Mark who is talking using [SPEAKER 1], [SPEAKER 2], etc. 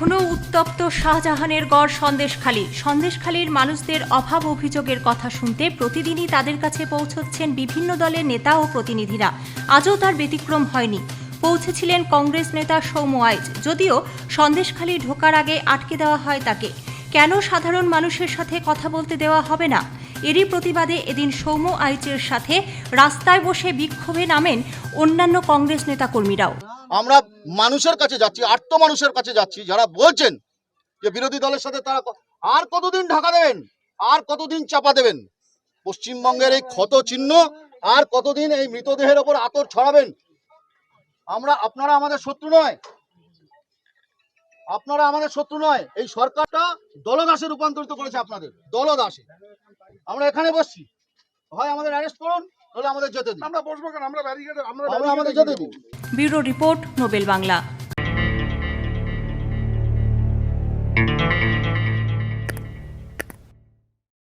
[SPEAKER 1] এখনও উত্তপ্ত শাহজাহানের গড় সন্দেশখালী। সন্দেশখালীর মানুষদের অভাব অভিযোগের কথা শুনতে প্রতিদিনই তাদের কাছে পৌঁছচ্ছেন বিভিন্ন দলের নেতা ও প্রতিনিধিরা। আজও তার ব্যতিক্রম হয়নি। পৌঁছেছিলেন কংগ্রেস নেতা সৌম্য আইচ। যদিও সন্দেশখালী ঢোকার আগে আটকে দেওয়া হয় তাকে। কেন সাধারণ মানুষের সাথে কথা বলতে দেওয়া হবে না? এরই প্রতিবাদে এদিন সৌম্য আইচের সাথে রাস্তায় বসে বিক্ষোভে নামেন অন্যান্য কংগ্রেস নেতাকর্মীরাও।
[SPEAKER 2] আমরা মানুষের কাছে যাচ্ছি, আর্ত মানুষের কাছে যাচ্ছি, যারা বলছেন যে বিরোধী দলের সাথে তারা আর কতদিন ঢাকা দেবেন? আর কতদিন চাপা দেবেন? পশ্চিমবঙ্গের এই ক্ষত চিহ্ন আর কতদিন এই মৃতদেহের ওপর আতর ছড়াবেন? আমরা, আপনারা আমাদের শত্রু নয়। আপনারা আমাদের শত্রু নয়। এই সরকারটা দলদাসে রূপান্তরিত করেছে আপনাদের, দলদাসে। আমরা এখানে বসছি। হয় আমাদের অ্যারেস্ট করুন। নাহলে আমাদের যেতে দিন
[SPEAKER 3] আমরা বসবো কেন? আমরা ব্যারিকেড আমরা
[SPEAKER 2] আমরা আমাদের যত দিন।
[SPEAKER 1] Bureau report Nobel Bangla.